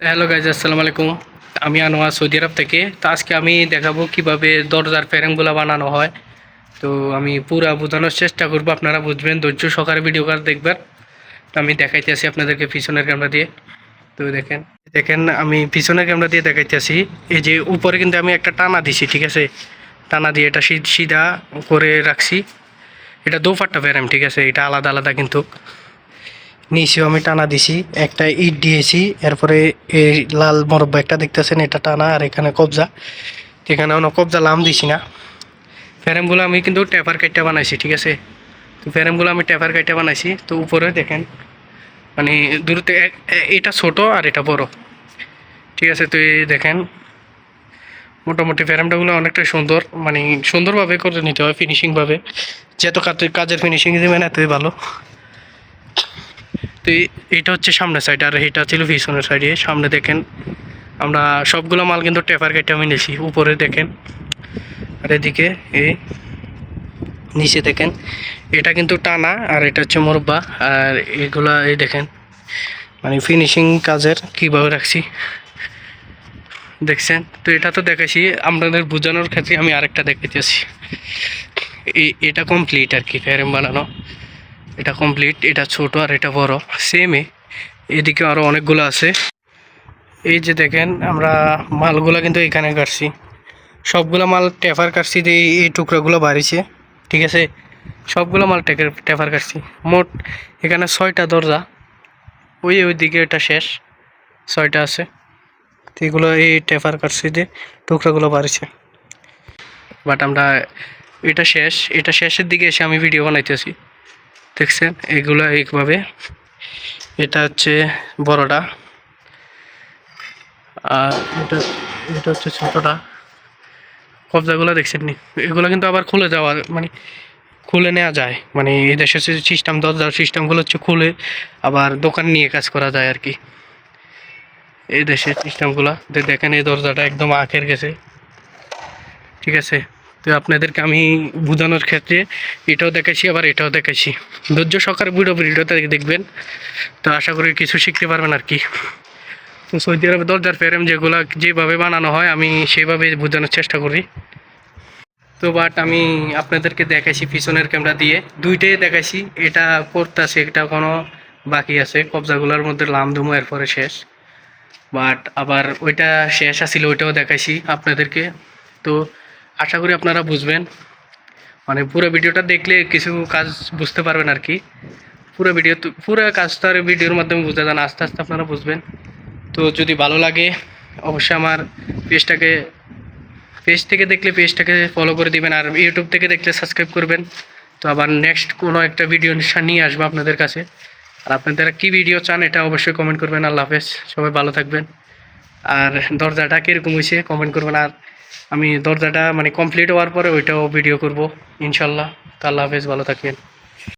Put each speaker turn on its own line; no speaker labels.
Hello guys আসসালামু আলাইকুম। আমি আনোয়া সৌদি আরব থেকে। তো আজকে আমি দেখাবো কীভাবে দরজার ফ্রেমগুলো বানানো হয়। তো আমি পুরা বোঝানোর চেষ্টা করব, আপনারা বুঝবেন, ধৈর্য সহকারে ভিডিও কার দেখবেন। তো আমি দেখাইতে আসি আপনাদেরকে পিছনের ক্যামেরা দিয়ে। তো দেখেন দেখেন, আমি পিছনের ক্যামেরা দিয়ে দেখাইতে আসি। এই যে উপরে কিন্তু আমি একটা টানা দিছি, ঠিক আছে? টানা দিয়ে এটা সিধা করে রাখছি। এটা দোপাট্টা ফ্রেম, ঠিক আছে? এটা আলাদা আলাদা কিন্তু। নিচেও আমি টানা দিছি। একটা ইট দিয়েছি, এরপরে এই লাল মরব্বা একটা দেখতেছেন, এটা টানা আর এখানে কবজা। এখানে কোনো কবজা লাম দিছি না। ফ্রেমগুলো আমি কিন্তু টেপার কাইটটা বানাইছি, ঠিক আছে? তো ফ্রেমগুলো আমি টেপার কাইটটা বানাইছি। তো উপরে দেখেন মানে দূরতে এটা ছোট আর এটা বড়। ঠিক আছে, তো এই দেখেন, মোটামুটি ফ্রেমটাগুলো অনেকটা সুন্দর মানে সুন্দরভাবে করে নিতে হয় ফিনিশিংভাবে যেহেতু কাজের কাজের ফিনিশিং দেবেন, এতই ভালো। তো এইটা হচ্ছে সামনের সাইড আর এটা ছিল পিছনের সাইডে সামনে দেখেন, আমরা সবগুলো মাল কিন্তু টেপার কেটে আমি নিয়েছি উপরে দেখেন। আর এদিকে এই নিচে দেখেন, এটা কিন্তু টানা, আর এটা হচ্ছে মোরব্বা। আর এগুলা এই দেখেন মানে ফিনিশিং কাজের কীভাবে রাখছি। দেখছেন? তো এটা তো দেখাইছি, আপনাদের বোঝানোর ক্ষেত্রে আমি আরেকটা এই এটা কমপ্লিট আর কি ফ্রেম বানানো। এটা কমপ্লিট এটা ছোট আর এটা বড়। সেমে এদিকে আরও অনেকগুলো আছে। এই যে দেখেন, আমরা মালগুলো কিন্তু এখানে কাটছি। সবগুলো মাল টেফার কাটছি দিয়ে এই- টুকরাগুলো বাড়িছে, ঠিক আছে? সবগুলো মাল টেকের টেফার কাটছি। মোট এখানে ছয়টা দরজা, ওই ওই দিকে এটা শেষ, ছয়টা আছে। তো এগুলো এই টেফার কাটছি দিয়ে টুকরাগুলো বাড়িছে। বাট আমরা এটা শেষ, এটা শেষের দিকে এসে আমি ভিডিও বানাইতেছি। দেখছেন? এগুলো এইভাবে এটা হচ্ছে বড়টা। আর এটা এটা হচ্ছে ছোটটা। কবজাগুলো দেখছেন নি? এগুলো কিন্তু আবার খুলে যাওয়া মানে খুলে নেওয়া যায়। মানে এই দেশের সিস্টেম দরজার সিস্টেমগুলো হচ্ছে খুলে আবার দোকান নিয়ে কাজ করা যায় আর কি। এই দেশের সিস্টেমগুলো দেখেন এই দরজাটা একদম আখের গেছে। ঠিক আছে? আপনাদেরকে আমি বোঝানোর ক্ষেত্রে এটাও দেখাইছি, আবার এটাও দেখাইছি। ধৈর্য সহকারে ভিডিও ভিডিওটা দেখবেন। তো আশা করি কিছু শিখতে পারবেন আর কি। তো সৌদি আরবে দরজার ফ্রেম যেগুলো যেভাবে বানানো হয়, আমি সেইভাবে বোঝানোর চেষ্টা করি। তো বাট আমি আপনাদেরকে দেখাইছি পিছনের ক্যামেরা দিয়ে। দুইটাই দেখাইছি, এটা করতেছে এটা কোনো বাকি আছে। কবজাগুলোর মধ্যে লাম ধুমো, এরপরে শেষ। বাট আবার ওইটা শেষ আছিল, ওইটাও দেখাইছি আপনাদেরকে। তো আশা করি আপনারা বুঝবেন। মানে পুরো ভিডিওটা দেখলে কিছু কাজ বুঝতে পারবেন আর কি। পুরো ভিডিও পুরো কাজটা ভিডিওর মাধ্যমে বুঝতে যান আস্তে আস্তে আপনারা বুঝবেন। তো যদি ভালো লাগে, অবশ্যই আমার পেজটাকে পেজ থেকে দেখলে পেজটাকে ফলো করে দিবেন, আর ইউটিউব থেকে দেখলে সাবস্ক্রাইব করবেন। তো আবার নেক্সট কোনো একটা ভিডিও নিয়ে আসব আপনাদের কাছে। আর আপনারা কী ভিডিও চান, এটা অবশ্যই কমেন্ট করবেন। আল্লাহ হাফেজ, সবাই ভালো থাকবেন। আর দরজাটা কীরকম হয়েছে কমেন্ট করবেন। আর আমি দরজাটা মানে কমপ্লিট হওয়ার পরে ওইটাও ভিডিও করব ইনশাল্লাহ। আল্লাহ হাফেজ ভালো থাকবেন।